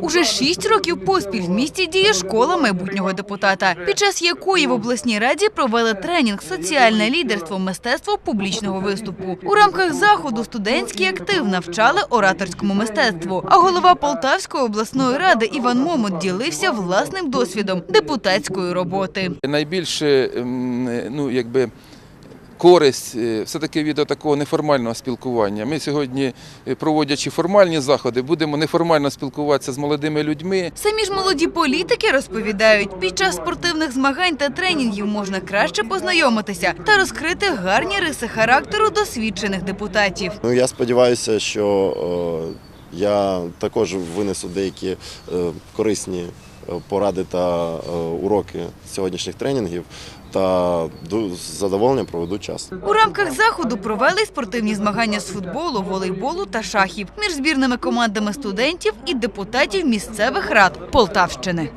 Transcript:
Уже шість років поспіль в місті діє школа майбутнього депутата, під час якої в обласній раді провели тренінг Соціальне лідерство, мистецтво публічного виступу. У рамках заходу студентський актив навчали ораторському мистецтву. А голова Полтавської обласної ради Іван Момот ділився власним досвідом депутатської роботи. Найбільше ем, ну, якби, користь е, все-таки від такого неформального спілкування. Ми сьогодні, е, проводячи формальні заходи, будемо неформально спілкуватися з молодими людьми. Самі ж молоді політики розповідають, під час спортивних змагань та тренінгів можна краще познайомитися та розкрити гарні риси характеру досвідчених депутатів. Ну я сподіваюся, що я також винесу деякі е, корисні поради та е, уроки сьогоднішніх тренінгів та з задоволенням проведу час. У рамках заходу провели спортивні змагання з футболу, волейболу та шахів між збірними командами студентів і депутатів місцевих рад Полтавщини.